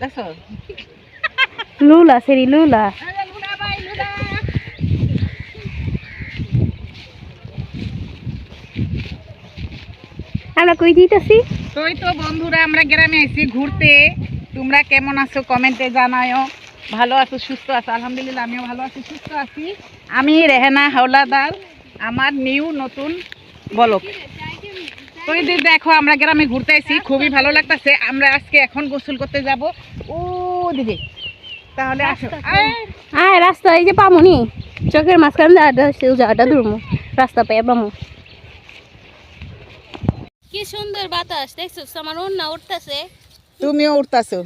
দেখছ লুলা সেরি লুলা। আমরা কই দিতেছি? তোই তো বন্ধুরা আমরা গ্রামে আইছি ঘুরতে। তোমরা কেমন আছো কমেন্টে জানায়ও ভালো আছো সুস্থ আছো? আলহামদুলিল্লাহ আমিও ভালো আছি সুস্থ আছি। আমি রেহেনা হাওলাদার আমার নিউ নতুন বলক তো এই যে দেখো আমরা গ্রামে ঘুরতে আসি খুবই ভালো লাগতেছে। আমরা আজকে এখন গোসল করতে যাব। ও দিদি। তাহলে আসো। আয়। আয় রাস্তা এই যে পামুনি। চোখের মাঝখান যাওয়াটা সেও যাওয়াটা ধরমু। রাস্তা পেয়ে পামু। কি সুন্দর বাতাস দেখছ আমার অন্য উঠতেছে তুমিও উঠতাছো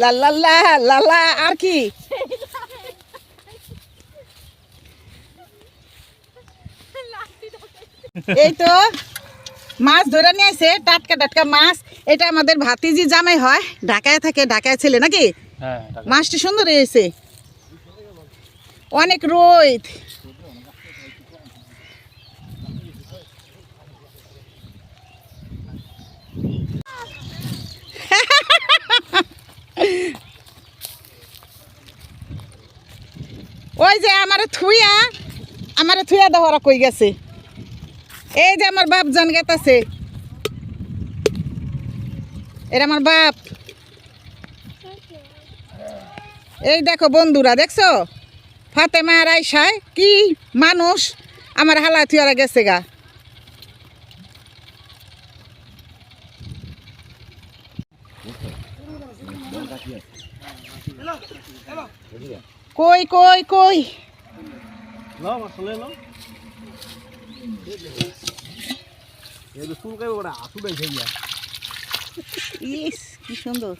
লাল্লা লালা আর কি? এই তো মাছ ধরে নিয়ে আসে টাটকা টাটকা মাছ। এটা আমাদের ভাতিজি জামাই হয় ঢাকায় থাকে ঢাকায় ছেলে নাকি? হ্যাঁ মাছটি সুন্দর হয়েছে। অনেক রোদ। ওই যে আমার থুইয়া আমার থুইয়া দেওয়ারা কই গেছে? এই যে আমার বাপ জান গেতাছে। এর আমার বাপ। এই দেখো বন্ধুরা, দেখছ? ফাতেমা আর আইসায় কি মানুষ আমার হালা থুয়ারা গেছে গা। কই কই কই? এই তো চুল কাইবে বড় আসু দেই খাইয়া ইস কি সুন্দর।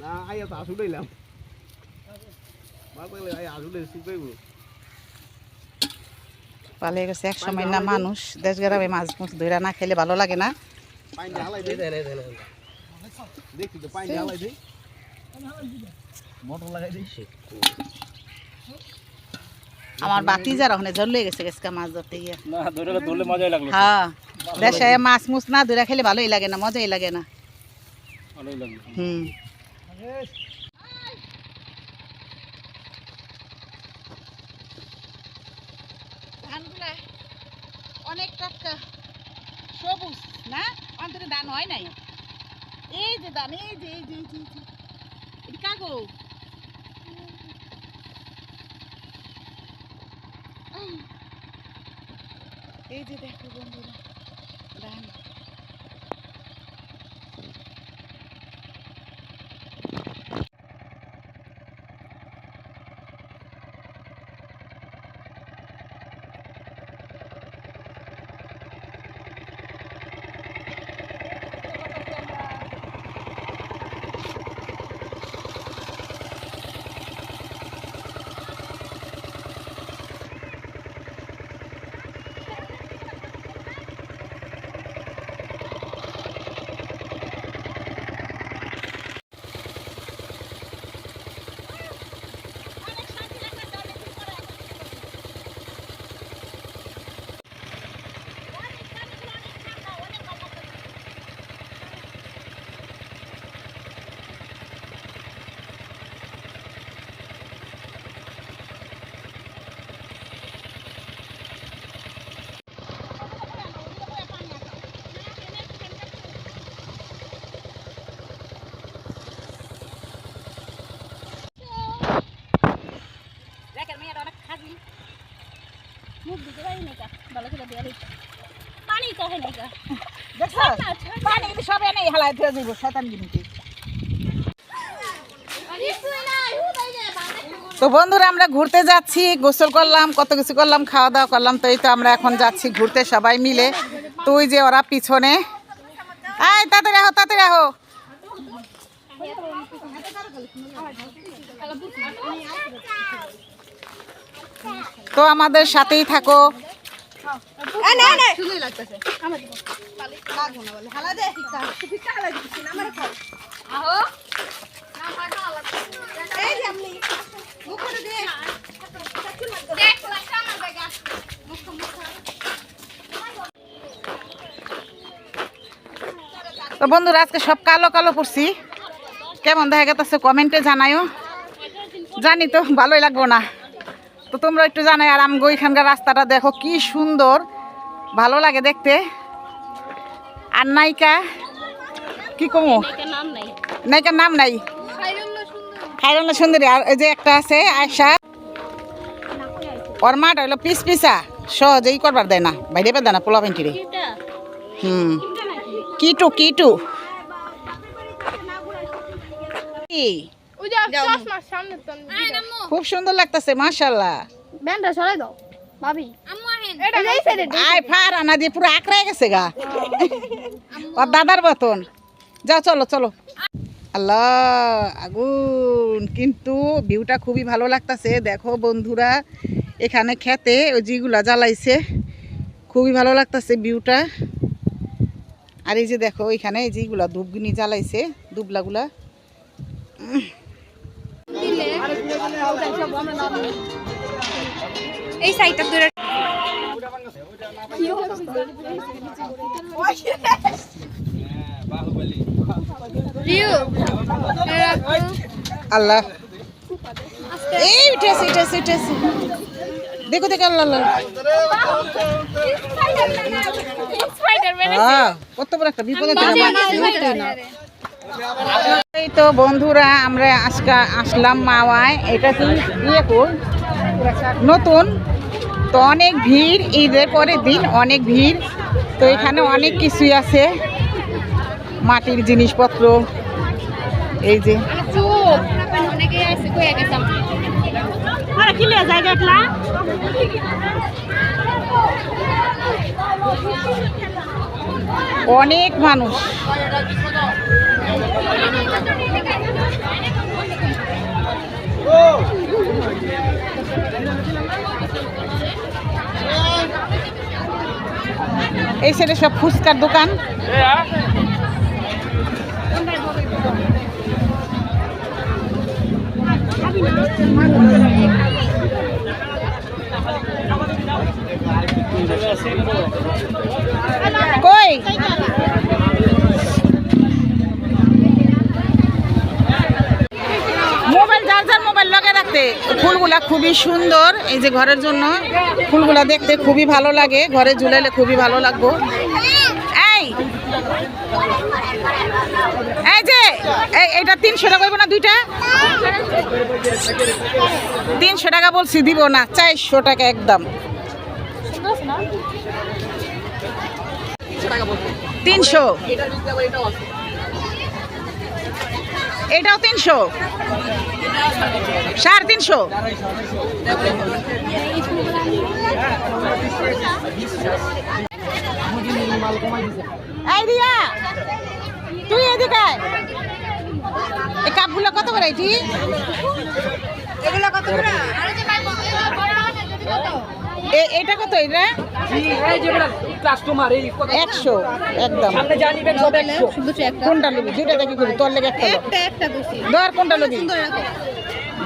না আইয়া তো আসু দেইলাম মা কইলে আই আসু দেই চুল কাইবো। পালিয়ে গেছে এক সময় না মানুষ দেশ গ্রামে মাছ মুছ ধরে না খেলে ভালো লাগে না। পানি হালাই দেই দেই দেই দেখি তো পানি দেই মোটর লাগাই দেই। আমার বাতি যারা ওখানে ঝরলে গেছে গেছে মাছ ধরতে গিয়ে হ্যাঁ দেশে মাছ মুছ না ধরে খেলে ভালোই লাগে না মজাই লাগে না। ভালোই হুম। ধানগুলা অনেক টাটকা সবুজ না? অন্তরে ধান হয় নাই? এই যে ধান এই যে এই যে এই যে এই যে। এটা কাগো এই যে দেখো বন্ধুরা ধান ভালো করে পানি তো পানি কিন্তু সব হালায় বন্ধুরা আমরা ঘুরতে যাচ্ছি গোসল করলাম কত কিছু করলাম খাওয়া দাওয়া করলাম তো এই তো আমরা এখন যাচ্ছি ঘুরতে সবাই মিলে। তুই যে ওরা পিছনে। আয় তাড়াতাড়ি আহো তাড়াতাড়ি আহো। তো আমাদের সাথেই থাকো। তো বন্ধুরা আজকে সব কালো কালো পড়ছি। কেমন দেখা গেতেছে কমেন্টে জানাইও জানি তো ভালোই লাগবো না। তো তোমরা একটু জানাই আর আমি এখানকার রাস্তাটা দেখো কি সুন্দর। ভালো লাগে দেখতে। আর নায়িকা কি কমো? এটার নাম নাই নায়িকার নাম নাই। খাইরুল্লা সুন্দরী। আর ওই যে একটা আছে আয়সা ওর মাটা হলো পিস পিসা। সহজেই করবার দেয় না। বাইরে দেয় না পোলা পেন্টিরে। হুম। কিটু কিটু। খুব সুন্দর লাগতেছে ব্যান্ডটা সরাই দাও ভাবি। আয় ফার আনা দিয়ে পুরো আঁকড়ায় গেছে গা। ওর দাদার মতন। যাও চলো চলো। আল্লাহ আগুন। কিন্তু ভিউটা খুবই ভালো লাগতাছে। দেখো বন্ধুরা এখানে খেতে ওই যেগুলা জ্বালাইছে খুবই ভালো লাগতাছে ভিউটা। আর এই যে দেখো এখানে এই যেগুলা ধূপগুনি জ্বালাইছে দুবলাগুলা এই সাইডটা আল্লাহ। এই উঠেছে উঠেছে উঠেছে দেখো দেখো আল্লাহ আল্লাহ। হ্যাঁ, কত বড় একটা বিপদে এই তো বন্ধুরা আমরা আজকে আসলাম মাওয়ায়। এটা কি? ইয়ে নতুন। তো অনেক ভিড়, ঈদের পরের দিন অনেক ভিড়। তো এখানে অনেক কিছুই আছে। মাটির জিনিসপত্র, এই যে। অনেক মানুষ। এই সাইডে সব ফুচকার দোকান। সুন্দর। এই যে ঘরের জন্য ফুলগুলা দেখতে খুবই ভালো লাগে। ঘরে ঝুলাইলে খুবই ভালো লাগবো। এই! এই যে! এটা তিনশো টাকা না দুইটা? তিনশো টাকা বলছি, দিব না। চারশো টাকা একদম। তিনশো। এটাও তিনশো সাড়ে তিনশো এই রিয়া তুই এদিকে। এই কাপগুলো কত করে এটি এ- এটা কত এটা? কাস্টমার এই কত? একশো একদম। কোনটা লবি দুইটা দেখি করি তোর লেগে একটা একটা ধর কোনটা লবি সুন্দর রাখো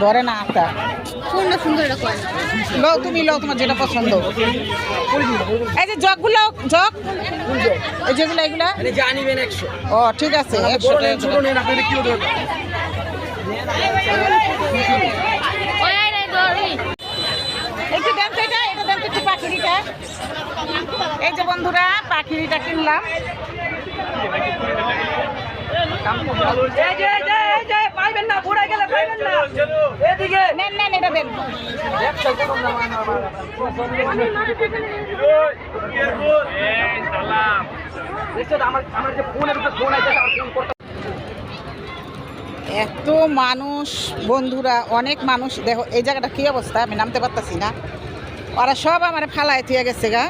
ধরে না আটটা কোনটা সুন্দর রাখো লও তুমি লও তোমার যেটা পছন্দ। এই যে জগগুলো জগ। এই যেগুলো এগুলা জানিবেন একশো। ও ঠিক আছে একশো টাকা ফোন আছে আর ফোন কিনলাম। এত মানুষ, বন্ধুরা, অনেক মানুষ। দেখো, এই জায়গাটা কি অবস্থা? আমি নামতে পারতাছি না। ওরা সব আমার ফালাই থুয়ে গেছে গা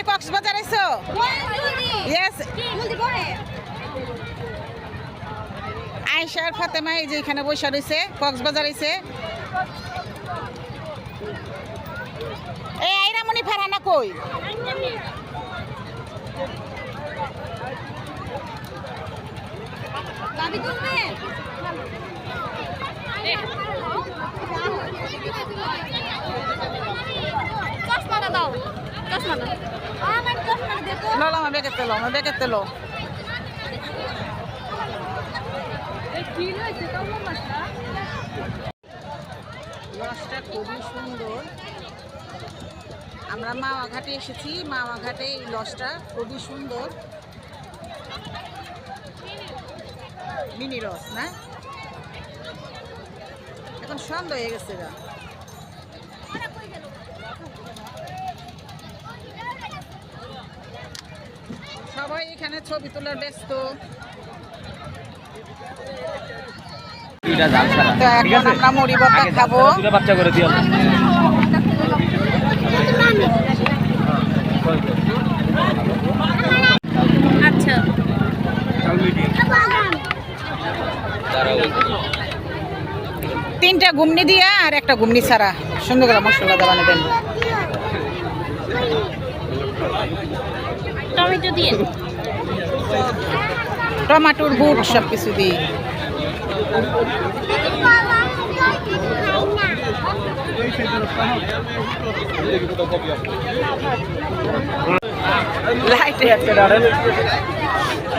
কি কক্সবাজার আইছো? ইয়েস আয়শার ফাতেমা এই যে এখানে বসে রয়েছে কক্সবাজার আইছে। এই আইরামণি ফারানা কই? চশমাটা দাও। চশমাটা লো লো আমার ব্যাগে তেলো আমার ব্যাগে তেলো কি হয়েছে তোমার মাছটা খুবই সুন্দর আমরা মাওয়া ঘাটে এসেছি। মাওয়া ঘাটে এই লজটা খুবই সুন্দর। মিনি রস না? এখন সন্ধ্যা হয়ে গেছে গা সবাই এখানে ছবি তোলার ব্যস্ত। তো এখন আমরা মুড়ি বকা খাব। বাচ্চা করে দিও। আচ্ছা। তিনটা ঘুমনি দিয়া আর একটা ঘুমনি ছাড়া। সুন্দর করে মশলা দেওয়া নেবেন টমেটো দিয়ে। টমাটোর বুট সব কিছু দিই। লাইটে